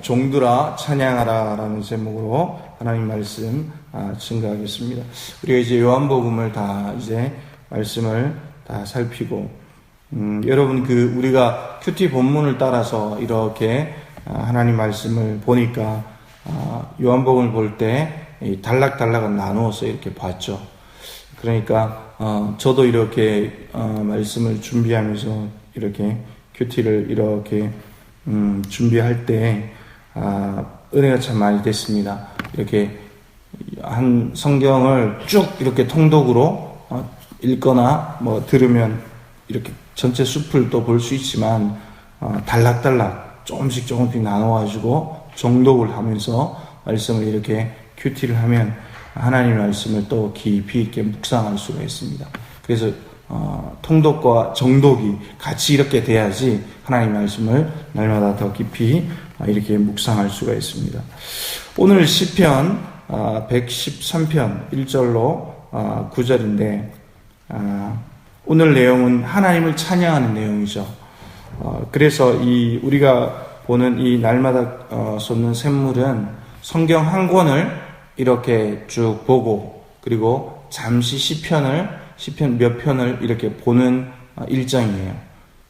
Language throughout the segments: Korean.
종들아 찬양하라라는 제목으로 하나님 말씀 아, 증가하겠습니다. 우리가 이제 요한복음을 다 이제 말씀을 다 살피고 음, 여러분 그 우리가 큐티 본문을 따라서 이렇게 아, 하나님 말씀을 보니까 아, 요한복음을 볼때 단락단락은 나누어서 이렇게 봤죠. 그러니까 어, 저도 이렇게 어, 말씀을 준비하면서 이렇게 큐티를 이렇게 음, 준비할 때 아, 은혜가 참 많이 됐습니다. 이렇게 한 성경을 쭉 이렇게 통독으로 어, 읽거나 뭐 들으면 이렇게 전체 숲을 또 볼 수 있지만 어, 달락달락 조금씩 조금씩 나눠가지고 정독을 하면서 말씀을 이렇게 큐티를 하면 하나님의 말씀을 또 깊이 있게 묵상할 수가 있습니다. 그래서 어, 통독과 정독이 같이 이렇게 돼야지 하나님 말씀을 날마다 더 깊이 어, 이렇게 묵상할 수가 있습니다. 오늘 시편 어, 113편 1절로 어, 9절인데 아, 오늘 내용은 하나님을 찬양하는 내용이죠. 어, 그래서 이 우리가 보는 이 날마다 어, 쏟는 샘물은 성경 한 권을 이렇게 쭉 보고 그리고 잠시 시편을 시편 몇 편을 이렇게 보는 어, 일정이에요.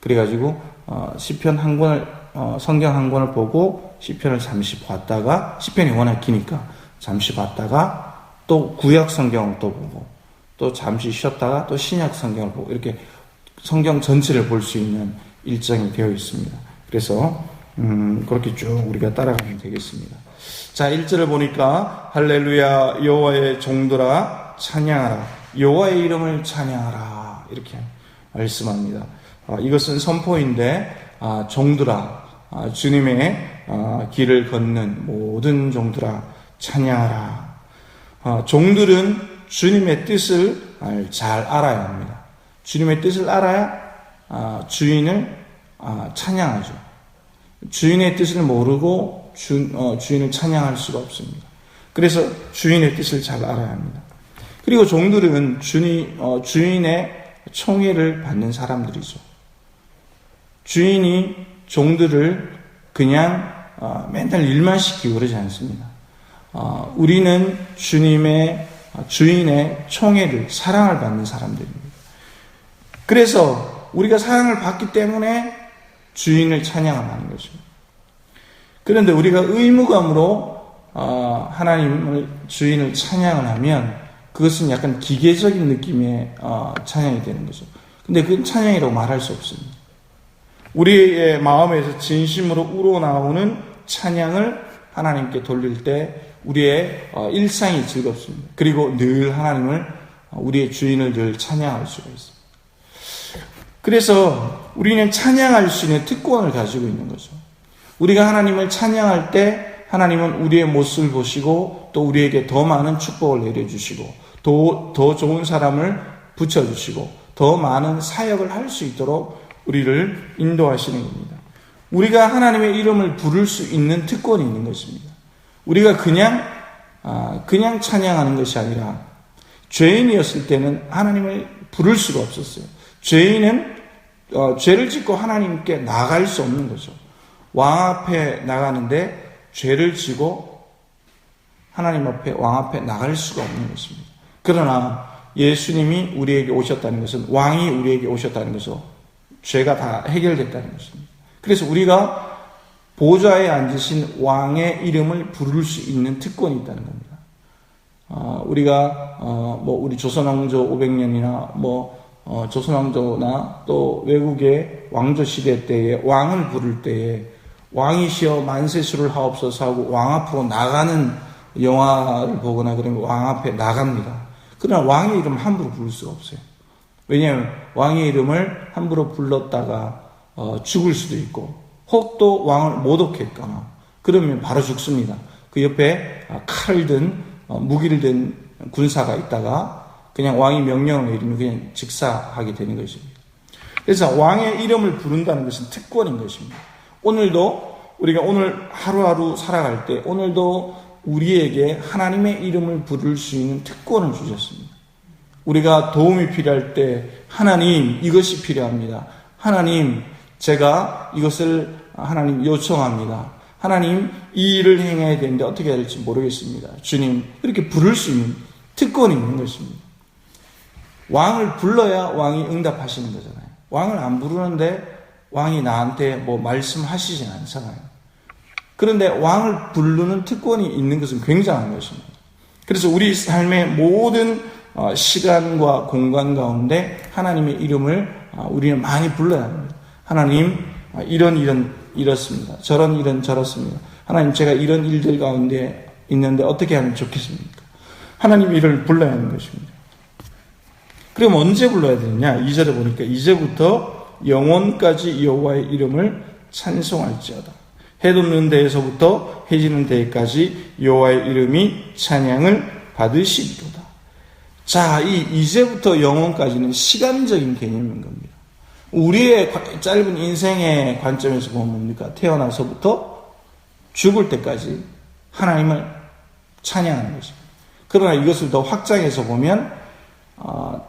그래가지고 어, 시편 한 권을 어, 성경 한 권을 보고 시편을 잠시 봤다가 시편이 워낙 기니까 잠시 봤다가 또 구약 성경을 또 보고 또 잠시 쉬었다가 또 신약 성경을 보고 이렇게 성경 전체를 볼 수 있는 일정이 되어 있습니다. 그래서 음, 그렇게 쭉 우리가 따라가면 되겠습니다. 자, 1절을 보니까 할렐루야 여호와의 종들아 찬양하라. 여호와의 이름을 찬양하라. 이렇게 말씀합니다. 아, 이것은 선포인데 아, 종들아 아, 주님의 아, 길을 걷는 모든 종들아 찬양하라. 아, 종들은 주님의 뜻을 잘 알아야 합니다. 주님의 뜻을 알아야 아, 주인을 아, 찬양하죠. 주인의 뜻을 모르고 주, 어, 주인을 찬양할 수가 없습니다. 그래서 주인의 뜻을 잘 알아야 합니다. 그리고 종들은 주인, 어, 주인의 총애를 받는 사람들이죠. 주인이 종들을 그냥 어, 맨날 일만 시키고 그러지 않습니다. 어, 우리는 주님의 어, 주인의 총애를 사랑을 받는 사람들입니다. 그래서 우리가 사랑을 받기 때문에 주인을 찬양을 하는 거죠. 그런데 우리가 의무감으로 어, 하나님을 주인을 찬양을 하면 그것은 약간 기계적인 느낌의 어, 찬양이 되는 거죠. 근데 그건 찬양이라고 말할 수 없습니다. 우리의 마음에서 진심으로 우러나오는 찬양을 하나님께 돌릴 때 우리의 어, 일상이 즐겁습니다. 그리고 늘 하나님을 우리의 주인을 늘 찬양할 수가 있습니다. 그래서 우리는 찬양할 수 있는 특권을 가지고 있는 거죠. 우리가 하나님을 찬양할 때 하나님은 우리의 모습을 보시고 또 우리에게 더 많은 축복을 내려주시고 더, 더 좋은 사람을 붙여주시고 더 많은 사역을 할 수 있도록 우리를 인도하시는 겁니다. 우리가 하나님의 이름을 부를 수 있는 특권이 있는 것입니다. 우리가 그냥, 아, 그냥 찬양하는 것이 아니라 죄인이었을 때는 하나님을 부를 수가 없었어요. 죄인은 어, 죄를 짓고 하나님께 나갈 수 없는 거죠. 왕 앞에 나가는데 죄를 지고 하나님 앞에 왕 앞에 나갈 수가 없는 것입니다. 그러나 예수님이 우리에게 오셨다는 것은 왕이 우리에게 오셨다는 것은 죄가 다 해결됐다는 것입니다. 그래서 우리가 보좌에 앉으신 왕의 이름을 부를 수 있는 특권이 있다는 겁니다. 어, 우리가 어, 뭐 우리 조선왕조 500년이나 뭐 어, 조선왕조나 또 외국의 왕조 시대 때에 왕을 부를 때에 왕이시여 만세수를 하옵소서 하고 왕 앞으로 나가는 영화를 보거나 그러면 왕 앞에 나갑니다. 그러나 왕의 이름 함부로 부를 수가 없어요. 왜냐하면 왕의 이름을 함부로 불렀다가 어, 죽을 수도 있고 혹 또 왕을 모독했거나 그러면 바로 죽습니다. 그 옆에 아, 칼을 든 어, 무기를 든 군사가 있다가 그냥 왕이 명령을 내리면 그냥 직사하게 되는 것입니다. 그래서 왕의 이름을 부른다는 것은 특권인 것입니다. 오늘도 우리가 오늘 하루하루 살아갈 때 오늘도 우리에게 하나님의 이름을 부를 수 있는 특권을 주셨습니다. 우리가 도움이 필요할 때 하나님 이것이 필요합니다. 하나님 제가 이것을 하나님 요청합니다. 하나님 이 일을 행해야 되는데 어떻게 해야 될지 모르겠습니다. 주님 이렇게 부를 수 있는 특권이 있는 것입니다. 왕을 불러야 왕이 응답하시는 거잖아요. 왕을 안 부르는데 왕이 나한테 뭐 말씀하시진 않잖아요. 그런데 왕을 부르는 특권이 있는 것은 굉장한 것입니다. 그래서 우리 삶의 모든 어, 시간과 공간 가운데 하나님의 이름을 어, 우리는 많이 불러야 합니다. 하나님, 어, 이런 일은 이렇습니다. 저런 일은 저렇습니다. 하나님, 제가 이런 일들 가운데 있는데 어떻게 하면 좋겠습니까? 하나님 이를 불러야 하는 것입니다. 그럼 언제 불러야 되느냐? 2절에 보니까 이제부터 영원까지 여호와의 이름을 찬송할지어다. 해 돋는 데에서부터 해 지는 데까지 여호와의 이름이 찬양을 받으시리로다. 자, 이 이제부터 영원까지는 시간적인 개념인 겁니다. 우리의 짧은 인생의 관점에서 보면 뭡니까? 태어나서부터 죽을 때까지 하나님을 찬양하는 것입니다. 그러나 이것을 더 확장해서 보면 아,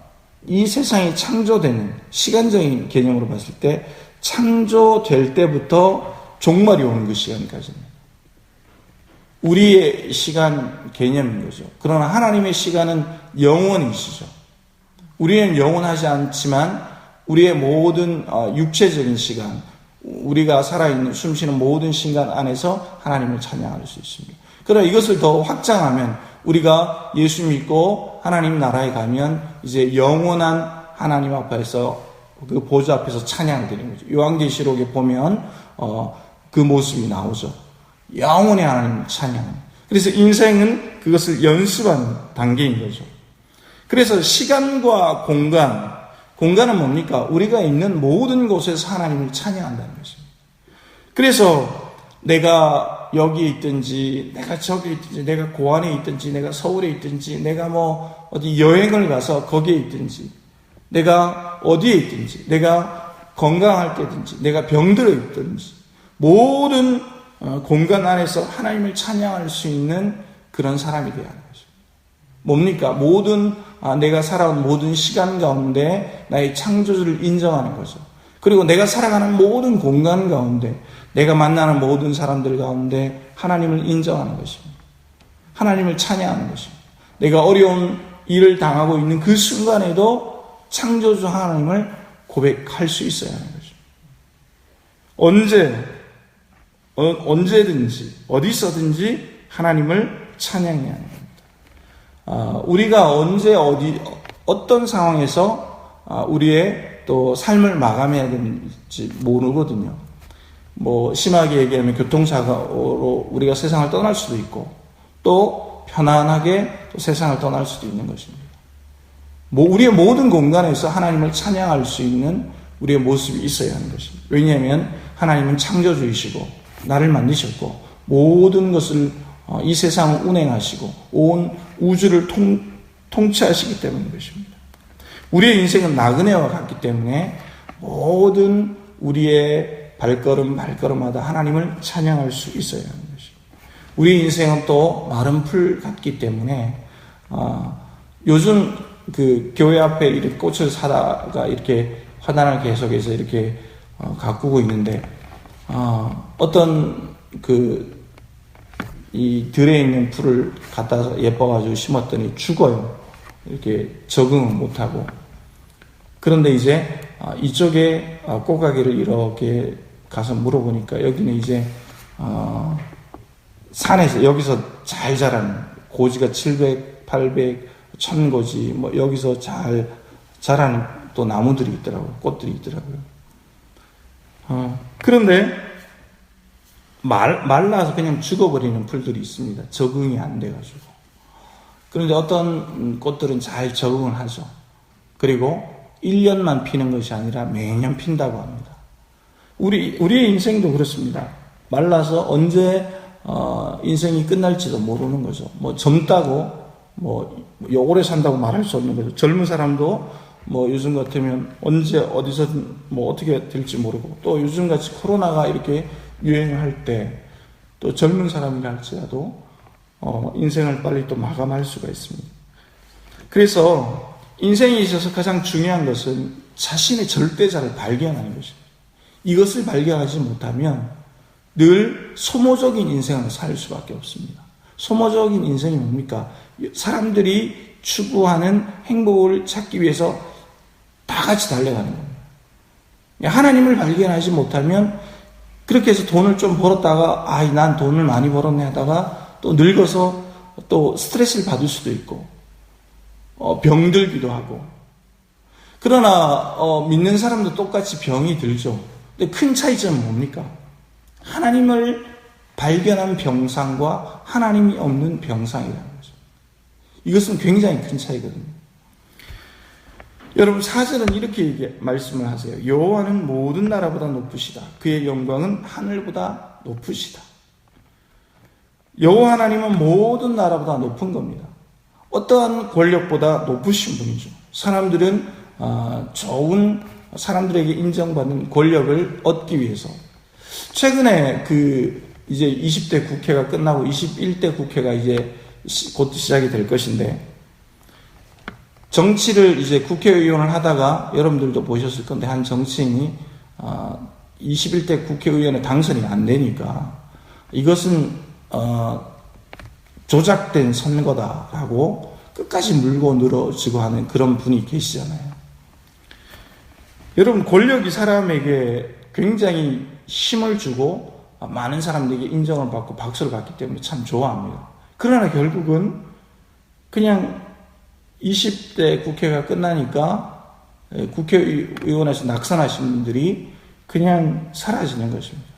이 세상이 창조되는 시간적인 개념으로 봤을 때 창조될 때부터 종말이 오는 그 시간까지는 우리의 시간 개념인 거죠. 그러나 하나님의 시간은 영원이시죠. 우리는 영원하지 않지만 우리의 모든 어, 육체적인 시간, 우리가 살아있는 숨쉬는 모든 시간 안에서 하나님을 찬양할 수 있습니다. 그러나 이것을 더 확장하면 우리가 예수 믿고 하나님 나라에 가면 이제 영원한 하나님 앞에서 그 보좌 앞에서 찬양을 드리는 거죠. 요한계시록에 보면 어, 그 모습이 나오죠. 영원히 하나님 찬양. 그래서 인생은 그것을 연습하는 단계인 거죠. 그래서 시간과 공간, 공간은 뭡니까? 우리가 있는 모든 곳에서 하나님을 찬양한다는 것입니다. 그래서 내가 여기에 있든지, 내가 저기에 있든지, 내가 고안에 있든지, 내가 서울에 있든지, 내가 뭐 어디 여행을 가서 거기에 있든지, 내가 어디에 있든지, 내가 건강할 때든지, 내가 병들어 있든지, 모든 어, 공간 안에서 하나님을 찬양할 수 있는 그런 사람이 되어야 하는 것입니다. 뭡니까? 모든 아, 내가 살아온 모든 시간 가운데 나의 창조주를 인정하는 거죠. 그리고 내가 살아가는 모든 공간 가운데 내가 만나는 모든 사람들 가운데 하나님을 인정하는 것입니다. 하나님을 찬양하는 것입니다. 내가 어려운 일을 당하고 있는 그 순간에도 창조주 하나님을 고백할 수 있어야 하는 것입니다. 언제 어, 언제든지 어디서든지 하나님을 찬양해야 합니다. 아, 우리가 언제 어디 어떤 상황에서 아, 우리의 또 삶을 마감해야 되는지 모르거든요. 뭐 심하게 얘기하면 교통사고로 우리가 세상을 떠날 수도 있고 또 편안하게 또 세상을 떠날 수도 있는 것입니다. 뭐 우리의 모든 공간에서 하나님을 찬양할 수 있는 우리의 모습이 있어야 하는 것입니다. 왜냐하면 하나님은 창조주이시고 나를 만드셨고 모든 것을 어, 이 세상을 운행하시고 온 우주를 통, 통치하시기 때문인 것입니다. 우리의 인생은 나그네와 같기 때문에 모든 우리의 발걸음 발걸음마다 하나님을 찬양할 수 있어야 하는 것입니다. 우리 인생은 또 마른 풀 같기 때문에 어, 요즘 그 교회 앞에 이렇게 꽃을 사다가 이렇게 화단을 계속해서 이렇게 어, 가꾸고 있는데 어, 어떤 그 이 들에 있는 풀을 갖다서 예뻐가지고 심었더니 죽어요. 이렇게 적응을 못하고. 그런데 이제 아, 이쪽에 아, 꽃가게를 이렇게 가서 물어보니까 여기는 이제 어, 산에서 여기서 잘 자라는 고지가 700, 800, 1000 고지 뭐 여기서 잘 자라는 또 나무들이 있더라고요. 꽃들이 있더라고요. 어, 그런데 말, 말라서 그냥 죽어버리는 풀들이 있습니다. 적응이 안 돼가지고. 그런데 어떤 꽃들은 잘 적응을 하죠. 그리고 1년만 피는 것이 아니라 매년 핀다고 합니다. 우리, 우리의 인생도 그렇습니다. 말라서 언제, 어, 인생이 끝날지도 모르는 거죠. 뭐 젊다고, 뭐, 오래 산다고 말할 수 없는 거죠. 젊은 사람도 뭐 요즘 같으면 언제 어디서든 뭐 어떻게 될지 모르고 또 요즘 같이 코로나가 이렇게 유행할 때 또 젊은 사람이라 할지라도 어 인생을 빨리 또 마감할 수가 있습니다. 그래서 인생에 있어서 가장 중요한 것은 자신의 절대자를 발견하는 것입니다. 이것을 발견하지 못하면 늘 소모적인 인생을 살 수밖에 없습니다. 소모적인 인생이 뭡니까? 사람들이 추구하는 행복을 찾기 위해서 다 같이 달려가는 겁니다. 하나님을 발견하지 못하면 그렇게 해서 돈을 좀 벌었다가 아, 난 돈을 많이 벌었네 하다가 또 늙어서 또 스트레스를 받을 수도 있고 어, 병들기도 하고 그러나 어, 믿는 사람도 똑같이 병이 들죠. 근데 큰 차이점은 뭡니까? 하나님을 발견한 병상과 하나님이 없는 병상이라는 거죠. 이것은 굉장히 큰 차이거든요. 여러분 사절은 이렇게 얘기, 말씀을 하세요. 여호와는 모든 나라보다 높으시다. 그의 영광은 하늘보다 높으시다. 여호와 하나님은 모든 나라보다 높은 겁니다. 어떠한 권력보다 높으신 분이죠. 사람들은 아, 좋은 사람들에게 인정받는 권력을 얻기 위해서 최근에 그 이제 20대 국회가 끝나고 21대 국회가 이제 곧 시작이 될 것인데 정치를 이제 국회의원을 하다가 여러분들도 보셨을 건데 한 정치인이 21대 국회의원의 당선이 안 되니까 이것은 어, 조작된 선거다라고 끝까지 물고 늘어지고 하는 그런 분이 계시잖아요. 여러분 권력이 사람에게 굉장히 힘을 주고 많은 사람들에게 인정을 받고 박수를 받기 때문에 참 좋아합니다. 그러나 결국은 그냥 20대 국회가 끝나니까 국회의원에서 낙선하신 분들이 그냥 사라지는 것입니다.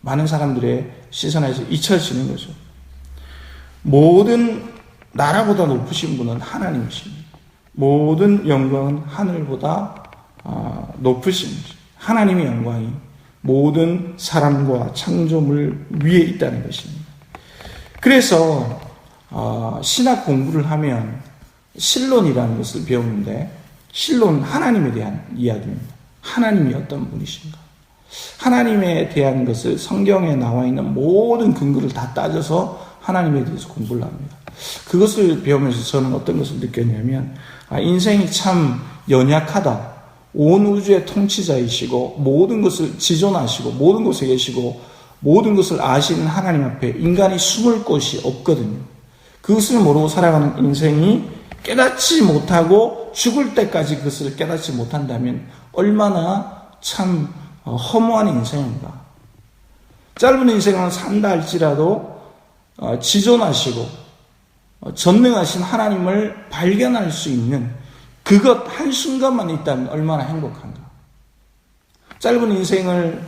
많은 사람들의 시선에서 잊혀지는 거죠. 모든 나라보다 높으신 분은 하나님이십니다. 모든 영광은 하늘보다 아, 높으십니다. 하나님의 영광이 모든 사람과 창조물 위에 있다는 것입니다. 그래서 아, 신학 공부를 하면 신론이라는 것을 배우는데 신론 하나님에 대한 이야기입니다. 하나님이 어떤 분이신가? 하나님에 대한 것을 성경에 나와 있는 모든 근거를 다 따져서 하나님에 대해서 공부를 합니다. 그것을 배우면서 저는 어떤 것을 느꼈냐면 아, 인생이 참 연약하다. 온 우주의 통치자이시고 모든 것을 지존하시고 모든 곳에 계시고 모든 것을 아시는 하나님 앞에 인간이 숨을 곳이 없거든요. 그것을 모르고 살아가는 인생이 깨닫지 못하고 죽을 때까지 그것을 깨닫지 못한다면 얼마나 참 어, 허무한 인생인가. 짧은 인생을 산다 할지라도 어, 지존하시고 어, 전능하신 하나님을 발견할 수 있는 그것 한 순간만 있다면 얼마나 행복한가. 짧은 인생을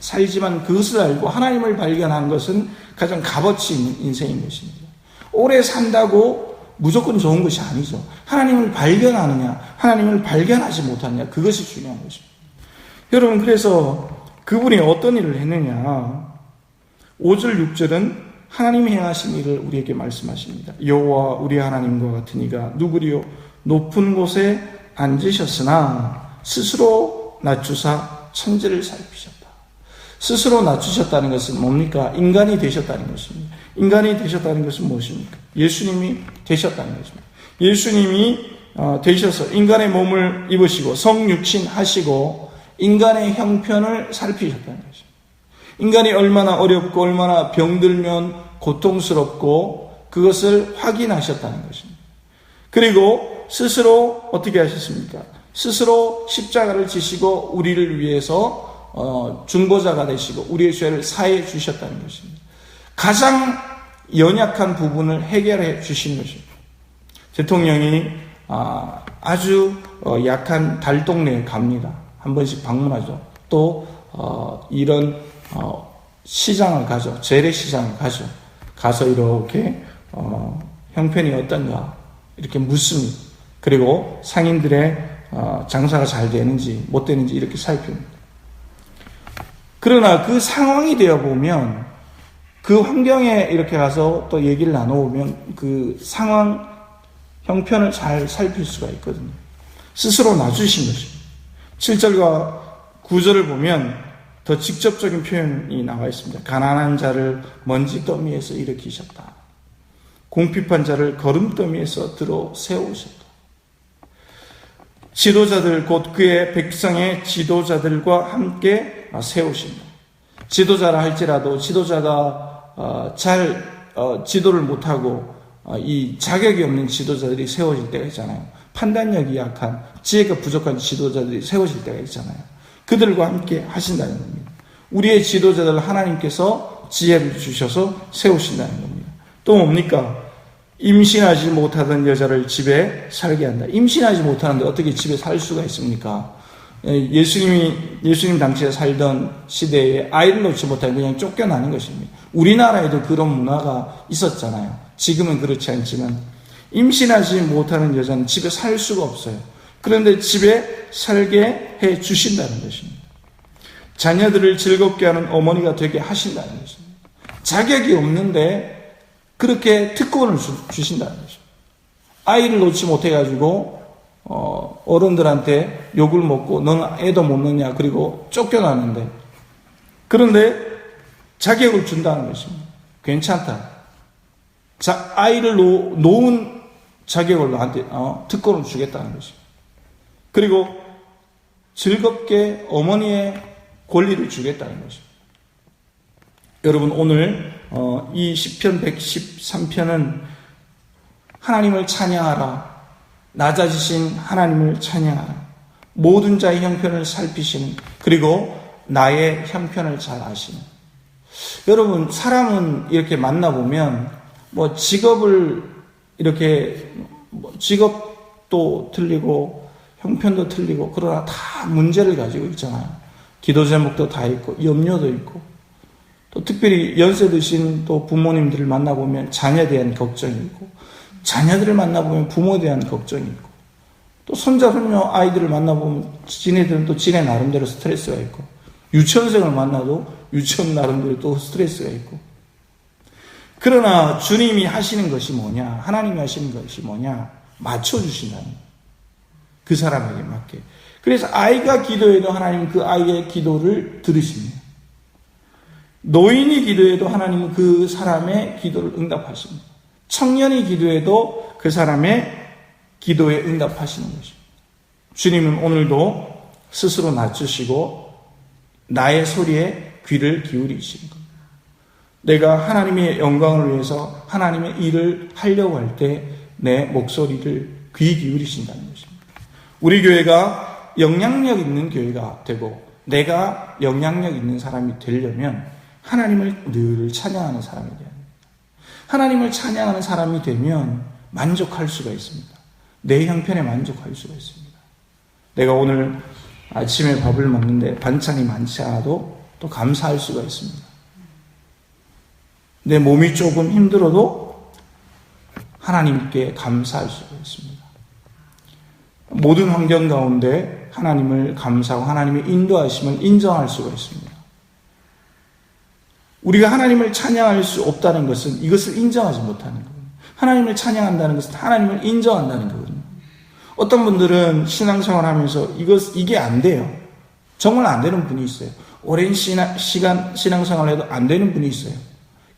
살지만 그것을 알고 하나님을 발견한 것은 가장 값어치 있는 인생인 것입니다. 오래 산다고 무조건 좋은 것이 아니죠. 하나님을 발견하느냐, 하나님을 발견하지 못하느냐, 그것이 중요한 것입니다. 여러분, 그래서 그분이 어떤 일을 했느냐. 5절, 6절은 하나님이 행하신 일을 우리에게 말씀하십니다. 여호와 우리 하나님과 같은 이가 누구리요? 높은 곳에 앉으셨으나 스스로 낮추사 천지를 살피셨다. 스스로 낮추셨다는 것은 뭡니까? 인간이 되셨다는 것입니다. 인간이 되셨다는 것은 무엇입니까? 예수님이 되셨다는 것입니다. 예수님이 어, 되셔서 인간의 몸을 입으시고 성육신 하시고 인간의 형편을 살피셨다는 것입니다. 인간이 얼마나 어렵고 얼마나 병들면 고통스럽고 그것을 확인하셨다는 것입니다. 그리고 스스로 어떻게 하셨습니까? 스스로 십자가를 지시고 우리를 위해서 어, 중보자가 되시고 우리의 죄를 사해 주셨다는 것입니다. 가장 연약한 부분을 해결해 주신 것입니다. 대통령이 아, 아주 어, 약한 달동네에 갑니다. 한 번씩 방문하죠. 또 어, 이런 시장을 가죠. 재래시장을 가죠. 가서 이렇게 형편이 어떤가 이렇게 묻습니다. 그리고 상인들의 장사가 잘 되는지 못 되는지 이렇게 살핍니다. 그러나 그 상황이 되어 보면 그 환경에 이렇게 가서 또 얘기를 나눠보면 그 상황 형편을 잘 살필 수가 있거든요. 스스로 놔주신 것입니다. 7절과 9절을 보면 더 직접적인 표현이 나와 있습니다. 가난한 자를 먼지 더미에서 일으키셨다. 공핍한 자를 걸음더미에서 들어 세우셨다. 지도자들 곧 그의 백성의 지도자들과 함께 세우신다. 지도자라 할지라도 지도자가 어, 잘 어, 지도를 못하고 어, 이 자격이 없는 지도자들이 세워질 때가 있잖아요. 판단력이 약한 지혜가 부족한 지도자들이 세워질 때가 있잖아요. 그들과 함께 하신다는 겁니다. 우리의 지도자들 하나님께서 지혜를 주셔서 세우신다는 겁니다. 또 뭡니까? 임신하지 못하던 여자를 집에 살게 한다. 임신하지 못하는데 어떻게 집에 살 수가 있습니까? 예, 예수님이, 예수님 당시에 살던 시대에 아이를 놓지 못하면 그냥 쫓겨나는 것입니다. 우리나라에도 그런 문화가 있었잖아요. 지금은 그렇지 않지만, 임신하지 못하는 여자는 집에 살 수가 없어요. 그런데 집에 살게 해 주신다는 것입니다. 자녀들을 즐겁게 하는 어머니가 되게 하신다는 것입니다. 자격이 없는데 그렇게 특권을 주, 신다는 것입니다. 아이를 놓지 못해가지고 어, 어른들한테 욕을 먹고 넌 애도 못 넣냐 그리고 쫓겨나는데 그런데 자격을 준다는 것입니다. 괜찮다. 자, 아이를 놓, 놓은 자격을 나한테 어, 특권을 주겠다는 것입니다. 그리고 즐겁게 어머니의 권리를 주겠다는 것입니다. 여러분 오늘 어, 이 시편 113편은 하나님을 찬양하라. 낮아지신 하나님을 찬양하라. 모든 자의 형편을 살피시는 그리고 나의 형편을 잘 아시는. 여러분 사람은 이렇게 만나보면 뭐 직업을 이렇게 뭐 직업도 틀리고 형편도 틀리고 그러나 다 문제를 가지고 있잖아요. 기도 제목도 다 있고 염려도 있고 또 특별히 연세 드신 또 부모님들을 만나보면 자녀에 대한 걱정이 있고 자녀들을 만나보면 부모에 대한 걱정이 있고 또 손자 손녀 아이들을 만나보면 지네들은 또 지네 나름대로 스트레스가 있고 유치원생을 만나도 유치원 나름대로 또 스트레스가 있고 그러나 주님이 하시는 것이 뭐냐 하나님이 하시는 것이 뭐냐 맞춰주신다는 거예요. 그 사람에게 맞게. 그래서 아이가 기도해도 하나님은 그 아이의 기도를 들으십니다. 노인이 기도해도 하나님은 그 사람의 기도를 응답하십니다. 청년이 기도해도 그 사람의 기도에 응답하시는 것입니다. 주님은 오늘도 스스로 낮추시고 나의 소리에 귀를 기울이시는 겁니다. 내가 하나님의 영광을 위해서 하나님의 일을 하려고 할 때 내 목소리를 귀 기울이신다는 것입니다. 우리 교회가 영향력 있는 교회가 되고 내가 영향력 있는 사람이 되려면 하나님을 늘 찬양하는 사람이 되어야 합니다. 하나님을 찬양하는 사람이 되면 만족할 수가 있습니다. 내 형편에 만족할 수가 있습니다. 내가 오늘 아침에 밥을 먹는데 반찬이 많지 않아도 또 감사할 수가 있습니다. 내 몸이 조금 힘들어도 하나님께 감사할 수가 있습니다. 모든 환경 가운데 하나님을 감사하고 하나님의 인도하심을 인정할 수가 있습니다. 우리가 하나님을 찬양할 수 없다는 것은 이것을 인정하지 못하는 거예요. 하나님을 찬양한다는 것은 하나님을 인정한다는 거거든요. 어떤 분들은 신앙생활 하면서 이것, 이게 안 돼요. 정말 안 되는 분이 있어요. 오랜 시나, 시간 신앙생활 해도 안 되는 분이 있어요.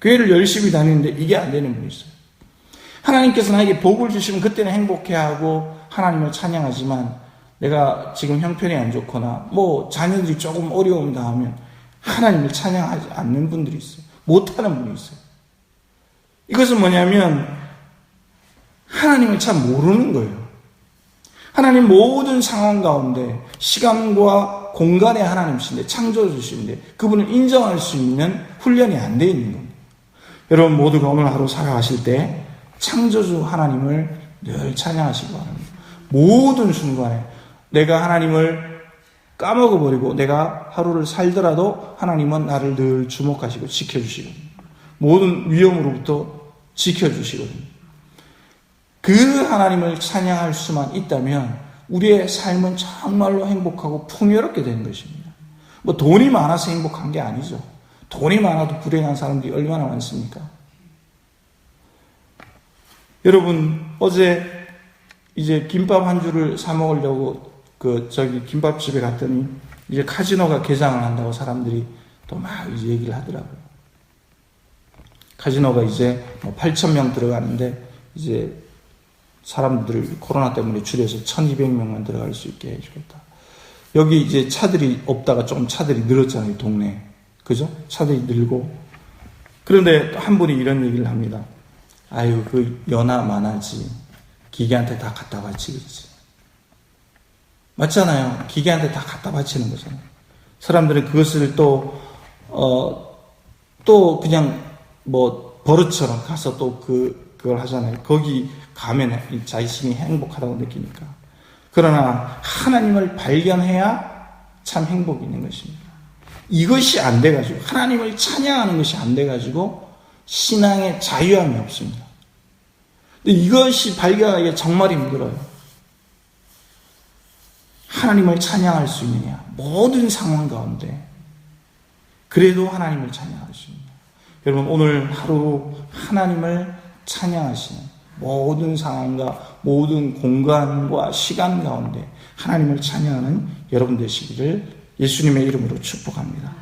교회를 열심히 다니는데 이게 안 되는 분이 있어요. 하나님께서 나에게 복을 주시면 그때는 행복해하고 하나님을 찬양하지만 내가 지금 형편이 안 좋거나 뭐 자녀들이 조금 어려움 당하면 하나님을 찬양하지 않는 분들이 있어요. 못하는 분이 있어요. 이것은 뭐냐면 하나님을 참 모르는 거예요. 하나님 모든 상황 가운데 시간과 공간의 하나님이신데 창조주신데 그분을 인정할 수 있는 훈련이 안 돼 있는 겁니다. 여러분 모두가 오늘 하루 살아가실 때 창조주 하나님을 늘 찬양하시기 바랍니다. 모든 순간에 내가 하나님을 까먹어버리고 내가 하루를 살더라도 하나님은 나를 늘 주목하시고 지켜주시거든요. 모든 위험으로부터 지켜주시거든요. 그 하나님을 찬양할 수만 있다면 우리의 삶은 정말로 행복하고 풍요롭게 되는 것입니다. 뭐 돈이 많아서 행복한 게 아니죠. 돈이 많아도 불행한 사람들이 얼마나 많습니까? 여러분, 어제 이제 김밥 한 줄을 사 먹으려고 그 저기 김밥집에 갔더니 이제 카지노가 개장을 한다고 사람들이 또 막 이제 얘기를 하더라고요. 카지노가 이제 뭐 8천 명 들어가는데 이제 사람들을 코로나 때문에 줄여서 1200명만 들어갈 수 있게 해주겠다. 여기 이제 차들이 없다가 좀 차들이 늘었잖아요, 동네. 그죠? 차들이 늘고. 그런데 또한 분이 이런 얘기를 합니다. 아유, 그 연하 많아지. 기계한테 다 갖다 바치겠지. 맞잖아요. 기계한테 다 갖다 바치는 거잖아요. 사람들은 그것을 또, 어, 또 그냥 뭐 버릇처럼 가서 또 그, 그걸 하잖아요. 거기 가면 자신이 행복하다고 느끼니까. 그러나 하나님을 발견해야 참 행복이 있는 것입니다. 이것이 안 돼가지고, 하나님을 찬양하는 것이 안 돼가지고, 신앙의 자유함이 없습니다. 이것이 발견하기가 정말 힘들어요. 하나님을 찬양할 수 있느냐. 모든 상황 가운데. 그래도 하나님을 찬양할 수 있느냐. 여러분, 오늘 하루 하나님을 찬양하시는 모든 상황과 모든 공간과 시간 가운데 하나님을 찬양하는 여러분 되시기를 예수님의 이름으로 축복합니다.